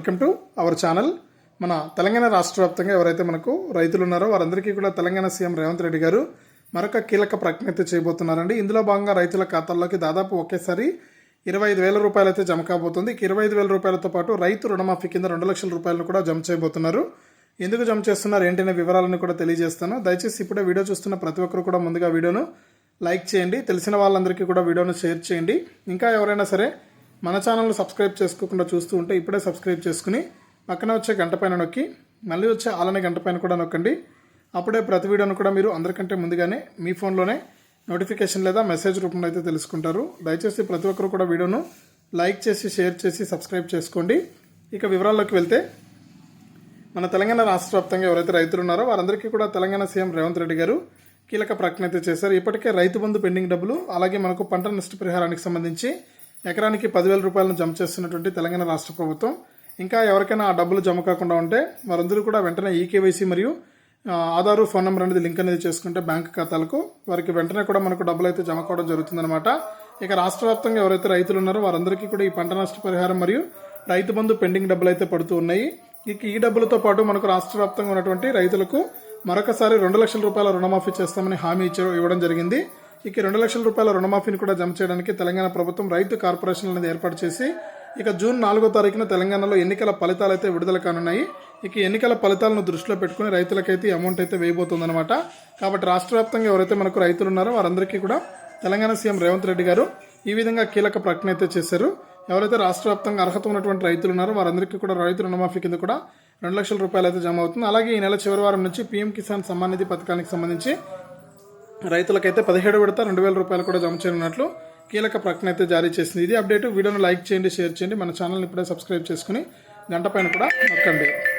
Welcome to our channel. మన తెలంగాణ రాష్ట్ర వ్యాప్తంగా ఎవరైతే మనకు రైతులు ఉన్నారో వారందరికీ కూడా తెలంగాణ సీఎం రేవంత్ రెడ్డి గారు మరొక కీలక ప్రకటన అయితే చేయబోతున్నారండి. ఇందులో భాగంగా రైతుల ఖాతాల్లోకి దాదాపు ఒకేసారి ఇరవై ఐదు వేల రూపాయలు అయితే జమ కాబోతుంది. ఇరవై ఐదు వేల రూపాయలతో పాటు రైతు రుణమాఫీ కింద రెండు లక్షల రూపాయలను కూడా జమ చేయబోతున్నారు. ఎందుకు జమ చేస్తున్నారు ఏంటనే వివరాలను కూడా తెలియజేస్తాను. దయచేసి ఇప్పుడే వీడియో చూస్తున్న ప్రతి ఒక్కరు కూడా ముందుగా వీడియోను లైక్ చేయండి. తెలిసిన వాళ్ళందరికీ కూడా వీడియోను షేర్ చేయండి. ఇంకా ఎవరైనా సరే మన ఛానల్ని సబ్స్క్రైబ్ చేసుకోకుండా చూస్తూ ఉంటే ఇప్పుడే సబ్స్క్రైబ్ చేసుకుని పక్కన వచ్చే గంట పైన నొక్కి మళ్ళీ వచ్చే ఆలనే గంట పైన కూడా నొక్కండి. అప్పుడే ప్రతి వీడియోను కూడా మీరు అందరికంటే ముందుగానే మీ ఫోన్లోనే నోటిఫికేషన్ లేదా మెసేజ్ రూపంలో అయితే తెలుసుకుంటారు. దయచేసి ప్రతి ఒక్కరు కూడా వీడియోను లైక్ చేసి షేర్ చేసి సబ్స్క్రైబ్ చేసుకోండి. ఇక వివరాల్లోకి వెళ్తే మన తెలంగాణ రాష్ట్ర వ్యాప్తంగా ఎవరైతే రైతులు ఉన్నారో వారందరికీ కూడా తెలంగాణ సీఎం రేవంత్ రెడ్డి గారు కీలక ప్రకటన అయితే చేశారు. ఇప్పటికే రైతు బంధు పెండింగ్ డబ్బులు అలాగే మనకు పంట నష్టపరిహారానికి సంబంధించి ఎకరానికి పదివేల రూపాయలను జమ చేస్తున్నటువంటి తెలంగాణ రాష్ట్ర ప్రభుత్వం. ఇంకా ఎవరికైనా ఆ డబ్బులు జమ కాకుండా ఉంటే వారందరూ కూడా వెంటనే ఈకేవైసీ మరియు ఆధారు ఫోన్ నెంబర్ అనేది లింక్ అనేది చేసుకుంటే బ్యాంక్ ఖాతాలకు వారికి వెంటనే కూడా మనకు డబ్బులు అయితే జమ కావడం జరుగుతుందన్నమాట. ఇక రాష్ట్ర వ్యాప్తంగా ఎవరైతే రైతులు ఉన్నారో వారందరికీ కూడా ఈ పంట నష్ట పరిహారం మరియు రైతు బంధు పెండింగ్ డబ్బులు అయితే పడుతూ ఉన్నాయి. ఇక ఈ డబ్బులతో పాటు మనకు రాష్ట్ర వ్యాప్తంగా ఉన్నటువంటి రైతులకు మరొకసారి రెండు లక్షల రూపాయల రుణమాఫీ చేస్తామని హామీ ఇచ్చారు ఇవ్వడం జరిగింది. ఇక రెండు లక్షల రూపాయల రుణమాఫీని కూడా జమ చేయడానికి తెలంగాణ ప్రభుత్వం రైతు కార్పొరేషన్ అనేది ఏర్పాటు చేసి ఇక జూన్ నాలుగో తారీఖున తెలంగాణలో ఎన్నికల ఫలితాలు అయితే విడుదల కానున్నాయి. ఇక ఎన్నికల ఫలితాలను దృష్టిలో పెట్టుకుని రైతులకైతే అమౌంట్ అయితే వేయబోతుందన్నమాట. కాబట్టి రాష్ట్ర వ్యాప్తంగా ఎవరైతే మనకు రైతులు ఉన్నారో వారందరికీ కూడా తెలంగాణ సీఎం రేవంత్ రెడ్డి గారు ఈ విధంగా కీలక ప్రకటన అయితే చేశారు. ఎవరైతే రాష్ట్ర వ్యాప్తంగా అర్హత ఉన్నటువంటి రైతులు ఉన్నారో వారందరికీ కూడా రైతు రుణమాఫీ కింద కూడా రెండు లక్షల రూపాయలు అయితే జమ అవుతుంది. అలాగే ఈ నెల చివరి వారం నుంచి పీఎం కిసాన్ సమ్మాన్ నిధి పథకానికి సంబంధించి రైతులకైతే పదిహేడు విడత రెండు వేల రూపాయలు కూడా జమ చేయనున్నట్లు కీలక ప్రకటన అయితే జారీ చేసింది. ఇది అప్డేట్ వీడియోను లైక్ చేయండి షేర్ చేయండి. మన ఛానల్ని ఇప్పుడే సబ్స్క్రైబ్ చేసుకుని గంట పైన కూడా నొక్కండి.